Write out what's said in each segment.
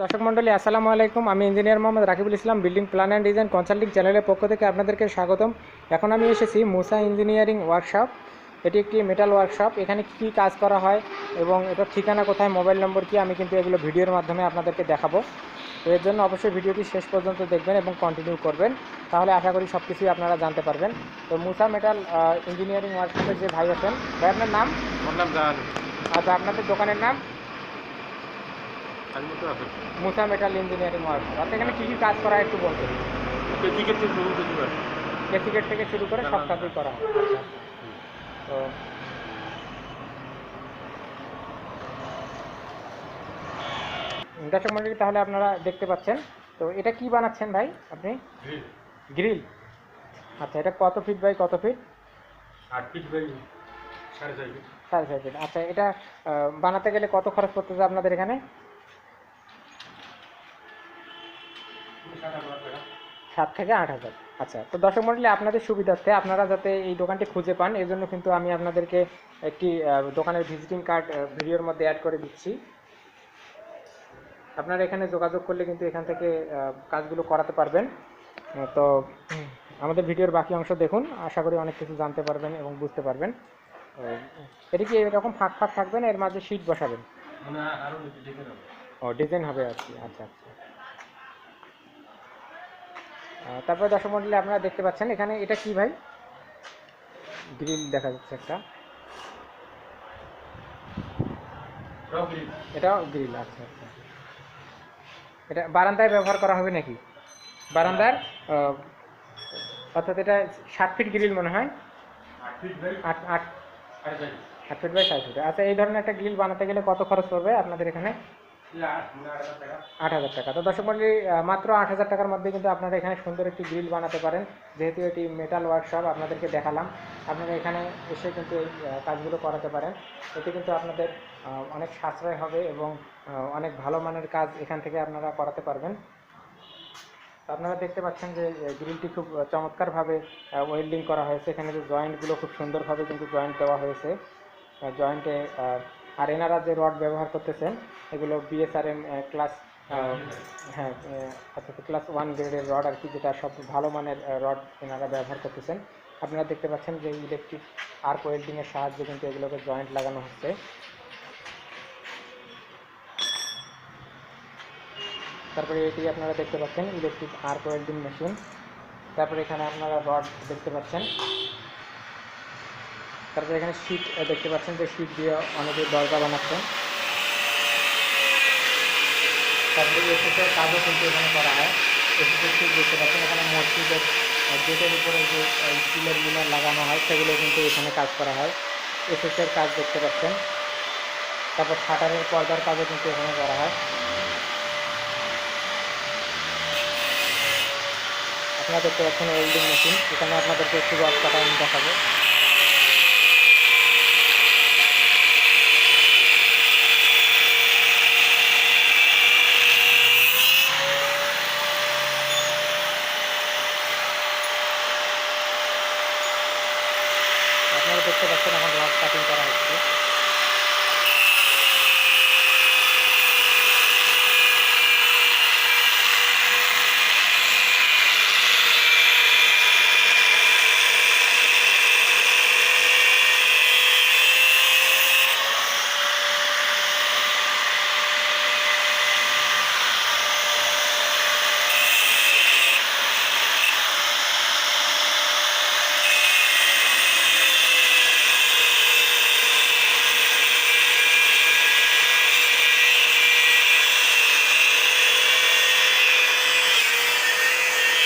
দর্শক মণ্ডলী আসসালামু আলাইকুম। আমি engineer Mohammad Rakibul Islam building plan and design consulting চ্যানেলের পক্ষ থেকে আপনাদেরকে স্বাগতম। এখন আমি এসেছি মুসা ইঞ্জিনিয়ারিং ওয়ার্কশপ। এটি একটি মেটাল ওয়ার্কশপ। এখানে কী কী কাজ করা হয় এবং এটার ঠিকানা কোথায় মোবাইল নম্বর কি আমি কিন্তু এগুলো ভিডিওর মাধ্যমে আপনাদেরকে দেখাবো। তো এর জন্য অবশ্যই ভিডিওটি শেষ পর্যন্ত দেখবেন এবং কন্টিনিউ করবেন। তাহলে আশা করি সব কিছুই আপনারা জানতে পারবেন। তো মুসা মেটাল ইঞ্জিনিয়ারিং ওয়ার্কশপের যে ভাই আছেন ভাই আপনার নাম? আমার নাম আচ্ছা আপনাদের দোকানের নাম? আমি আছে। মুসা মেটাল ইঞ্জিনিয়ারিং ওয়ার্কশপ আচ্ছা এখানে কী কী কাজ করা একটু বলতেন টিকিট থেকে শুরু থেকে করে সব কাজই করা হয়। আচ্ছা আচ্ছা। তো দর্শক মন্ডলী তাহলে আপনারা দেখতে পাচ্ছেন। তো এটা কি বানাচ্ছেন ভাই আপনি? গ্রিল আচ্ছা এটা কত ফিট বাই কত ফিট আট ফিট বাই সাড়ে চার ফিট সাড়ে ছয় ফিট আচ্ছা এটা বানাতে গেলে কত খরচ পড়তেছে আপনাদের এখানে? সাত থেকে আট হাজার। আচ্ছা তো দর্শক মন্ডলী আপনাদের সুবিধার্থে আপনারা যাতে এই দোকানটি খুঁজে পান এই জন্য কিন্তু আমি আপনাদেরকে একটি দোকানের ভিজিটিং কার্ড ভিডিওর মধ্যে অ্যাড করে দিচ্ছি। আপনারা এখানে যোগাযোগ করলে কিন্তু এখান থেকে কাজগুলো করাতে পারবেন। তো আমাদের ভিডিওর বাকি অংশ দেখুন। আশা করি অনেক কিছু জানতে পারবেন এবং বুঝতে পারবেন। এটা কি এরকম ফাঁক ফাঁক থাকবেন এর মাঝে শীট বসাবেন? ও ডিজাইন হবে আর কি। আচ্ছা আচ্ছা। তারপরে দর্শক মন্ডলী আপনারা দেখতে পাচ্ছেন এখানে এটা কি ভাই? গ্রিল দেখা যাচ্ছে একটা। এটাও গ্রিল আচ্ছা আচ্ছা। এটা বারান্দায় ব্যবহার করা হবে নাকি? বারান্দার অর্থাৎ এটা ষাট ফিট গ্রিল মনে হয়। আট ফিট বাই আট ফিট বাই ষাট ফিট আচ্ছা এই ধরনের একটা গ্রিল বানাতে গেলে কত খরচ পড়বে আপনাদের এখানে? আট হাজার টাকা। তো দর্শক মন্ডলী মাত্র আট হাজার টাকার মধ্যে কিন্তু আপনারা এখানে সুন্দর একটি গ্রিল বানাতে পারেন। যেহেতু এটি মেটাল ওয়ার্কশপ আপনাদেরকে দেখালাম। আপনারা এখানে এসে কিন্তু এই কাজগুলো করাতে পারেন। এতে কিন্তু আপনাদের অনেক সাশ্রয় হবে এবং অনেক ভালো মানের কাজ এখান থেকে আপনারা করাতে পারবেন। আপনারা দেখতে পাচ্ছেন যে গ্রিলটি খুব চমৎকারভাবে ওয়েল্ডিং করা হয়েছে। এখানে যে জয়েন্টগুলো খুব সুন্দরভাবে কিন্তু জয়েন্ট দেওয়া হয়েছে। জয়েন্টে আর এনারা যে রড ব্যবহার করতেছেন, এগুলো বিএসআরএম ক্লাস হ্যাঁ অর্থাৎ ক্লাস ওয়ান গ্রেডের রড আর কি, যেটা সব ভালো মানের রড এনারা ব্যবহার করতেছেন। আপনারা দেখতে পাচ্ছেন যে ইলেকট্রিক আর্ক ওয়েল্ডিংয়ের সাহায্যে কিন্তু এগুলোকে জয়েন্ট লাগানো হচ্ছে। তারপরে এটি আপনারা দেখতে পাচ্ছেন ইলেকট্রিক আর্ক ওয়েল্ডিং মেশিন তারপরে এখানে আপনারা রড দেখতে পাচ্ছেন। তারপরে এখানে শীট দেখতে পাচ্ছেন যে শীট দিয়ে অনেকে দরজা বানাচ্ছেন। তারপরে এসএসের কাজও কিন্তু এখানে করা হয়। এসএসের শীট দেখতে পাচ্ছেন, এখানে মসজিদের গেটের উপরে যে স্টিলের মিনার লাগানো হয়, সেগুলো কিন্তু এখানে কাজ করা হয়। এসএসের কাজ দেখতে পাচ্ছেন। তারপর শাটারের পর্দার কাজও কিন্তু এখানে করা হয়। আপনারা দেখতে পাচ্ছেন ওয়েল্ডিং মেশিন এখানে আপনাদেরকে একটু রড কাটা দেখাবো আপনারা দেখতে পাচ্ছেন এখন রড কাটিং করা হচ্ছে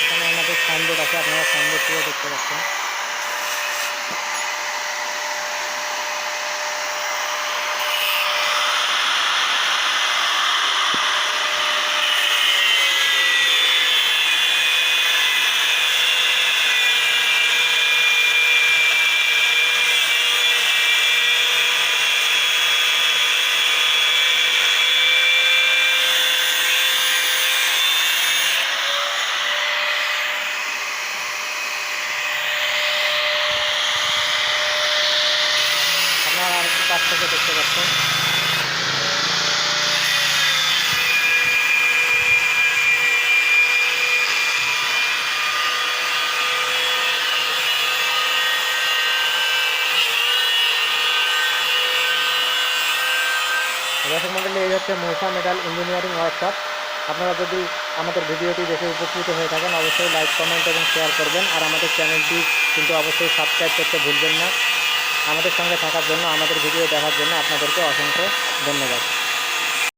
এখানে আমাদের সাইনবোর্ড আছে আপনারা সাইনবোর্ডটিও দেখতে পাচ্ছেন। কাছ থেকে দেখতে পাচ্ছেন। দর্শক মন্ডলী, এই হচ্ছে মৌসা মেটাল ইঞ্জিনিয়ারিং ওয়ার্কশপ। আপনারা যদি আমাদের ভিডিওটি দেখে উপকৃত হয়ে থাকেন, অবশ্যই লাইক, কমেন্ট এবং শেয়ার করবেন। আর আমাদের চ্যানেলটি কিন্তু অবশ্যই সাবস্ক্রাইব করতে ভুলবেন না। আমাদের সঙ্গে থাকার জন্য আমাদের ভিডিও দেখার জন্য আপনাদেরকে অসংখ্য ধন্যবাদ।